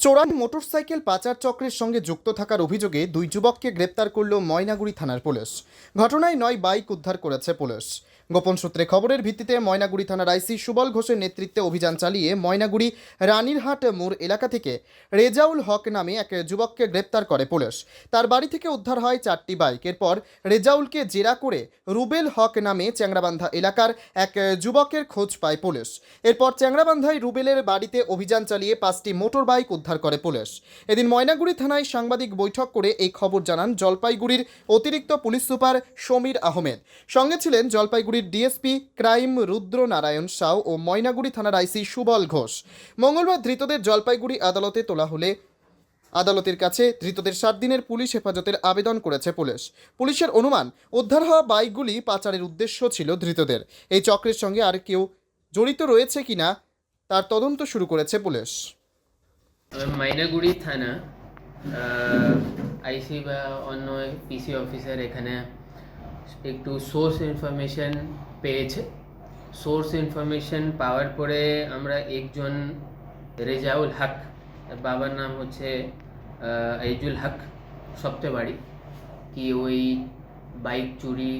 চোরাই মোটরসাইকেল পাচার চক্রের সঙ্গে যুক্ত থাকার অভিযোগে দুই যুবককে গ্রেপ্তার করল ময়নাগুড়ি থানার পুলিশ। ঘটনায় নয় বাইক উদ্ধার করেছে পুলিশ। গোপন সূত্রে খবরের ভিত্তিতে ময়নাগুড়ি থানার আইসি সুবল ঘোষের নেতৃত্বে অভিযান চালিয়ে ময়নাগুড়ি রানীরহাট মোড় এলাকা থেকে রেজাউল হক নামে এক যুবককে গ্রেপ্তার করে পুলিশ। তার বাড়ি থেকে উদ্ধার হয় চারটি বাইক। এরপর রেজাউলকে জেরা করে রুবেল হক নামে চ্যাংরাবান্ধা এলাকার এক যুবকের খোঁজ পায় পুলিশ। এরপর চ্যাংরাবান্ধায় রুবেলের বাড়িতে অভিযান চালিয়ে পাঁচটি মোটর বাইক উদ্ধার করে পুলিশ। এদিন ময়নাগুড়ি থানায় সাংবাদিক বৈঠক করে এই খবর জানান জলপাইগুড়ির অতিরিক্ত পুলিশ সুপার সমীর আহমেদ। সঙ্গে ছিলেন জলপাইগুড়ির ডিএসপি ক্রাইম রুদ্র নারায়ণ সাউ ও ময়নাগুড়ি থানার আইসি সুবল ঘোষ। মঙ্গলবার ধৃতদের জলপাইগুড়ি আদালতে তোলা হলে আদালতের কাছে ধৃতদের সাত দিনের পুলিশ হেফাজতের আবেদন করেছে পুলিশ। পুলিশের অনুমান, উদ্ধার হওয়া বাইকগুলি পাচারের উদ্দেশ্য ছিল ধৃতদের। এই চক্রের সঙ্গে আর কেউ জড়িত রয়েছে কিনা তার তদন্ত শুরু করেছে পুলিশ। মাইনাগুড়ি থানা আইসি বা অন্য পিসি অফিসার এখানে একটু সোর্স ইনফরমেশন পেয়েছে। সোর্স ইনফরমেশন পাওয়ার পরে আমরা একজন রেজাউল হক, বাবার নাম হচ্ছে এইজুল হক সপ্তে বাড়ি কি ওই বাইক চুরি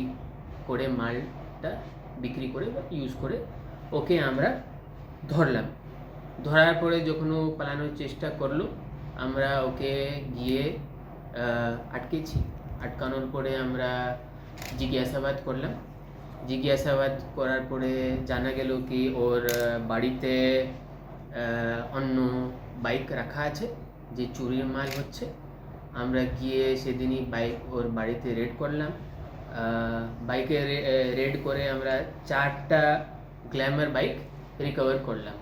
করে মালটা বিক্রি করে বা ইউজ করে ওকে আমরা ধরলাম। ধরার পরে যখন ও পালানোর চেষ্টা করল, আমরা ওকে গিয়ে আটকেছি। আটকানোর পরে আমরা জিজ্ঞাসাবাদ করলাম। জিজ্ঞাসাবাদ করার পরে জানা গেল কি ওর বাড়িতে অন্য বাইক রাখা আছে যে চুরির মাল হচ্ছে। আমরা গিয়ে সেদিনই বাইক ওর বাড়িতে রেড করলাম। বাইকে রেড করে আমরা চারটা গ্ল্যামার বাইক রিকভার করলাম।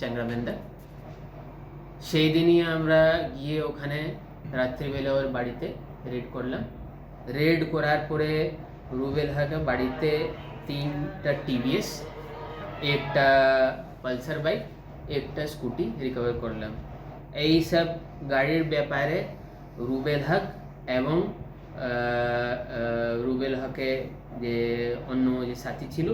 চ্যাংরামেন্দা সেই দিনই আমরা গিয়ে ওখানে রাত্রিবেলা ওর বাড়িতে রেড করলাম। রেড করার পরে রুবেল হাকে বাড়িতে তিনটা টিভিএস একটা পালসার বাইক, একটা স্কুটি রিকভার করলাম। এই সব গাড়ির ব্যাপারে রুবেল হক এবং রুবেল হকে যে অন্য যে সাথী ছিল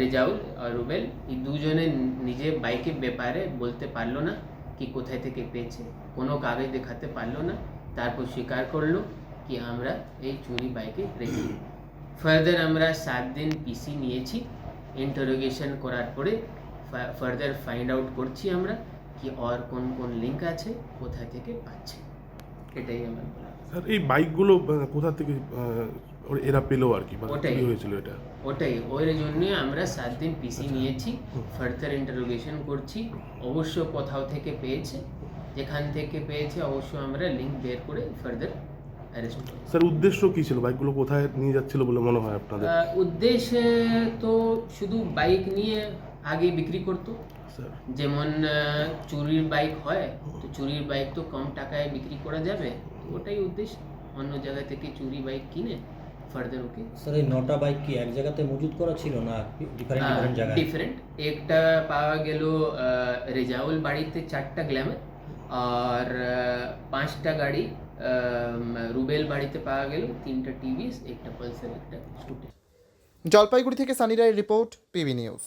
রেজাউল আর রুবেল, এই দুজনে নিজে বাইকের ব্যাপারে বলতে পারল না কি কোথায় থেকে পেয়েছে। কোনো কাগজ দেখাতে পারল না, তারপর স্বীকার করল। কি আমরা এই চুরি বাইকে রেখে ফার্দার আমরা সাত দিন পিসি নিয়েছি। ইন্টারোগেশন করার পরে ফার্দার ফাইন্ড আউট করছি আমরা কি আর কোন কোন লিঙ্ক আছে কোথা থেকে পাচ্ছে। এটাই আমার বলা স্যার এই বাইকগুলো কোথা থেকে এরা পেল আর কি? মানে ওটাই। হয়েছিল এটা? ওটাই। ওর জন্য আমরা সাত দিন পিসি নিয়েছি। ফার্দার ইন্টারোগেশন করছি। অবশ্য কোথাও থেকে পেয়েছে। যেখান থেকে পেয়েছে অবশ্য আমরা লিঙ্ক বের করে ফার্দার স্যার উদ্দেশ্য কি ছিল? বাইকগুলো কোথায় নিয়ে যাচ্ছিল বলে মনে হয় আপনাদের? উদ্দেশ্যে তো শুধু বাইক নিয়ে আগে বিক্রি করতো। স্যার। যেমন চুরির বাইক হয় তো চুরির বাইক তো কম টাকায় বিক্রি করা যাবে। তো ওটাই উদ্দেশ্য। অন্য জায়গা থেকে চুরি বাইক কিনে ফার্দার ওকে। স্যার এই নটা বাইক কি এক জায়গাতে মজুত করা ছিল না ডিফারেন্ট ডিফারেন্ট জায়গায়? ডিফারেন্ট একটা পাওয়া গেল রেজাউল বাড়িতে চারটা গ্ল্যামার আর পাঁচটা গাড়ি রুবেল বাড়িতে পাওয়া গেল, তিনটা টিভি, একটা পালসার একটা স্কুটি জলপাইগুড়ি থেকে সানি রায়ের রিপোর্ট, পিবি নিউজ।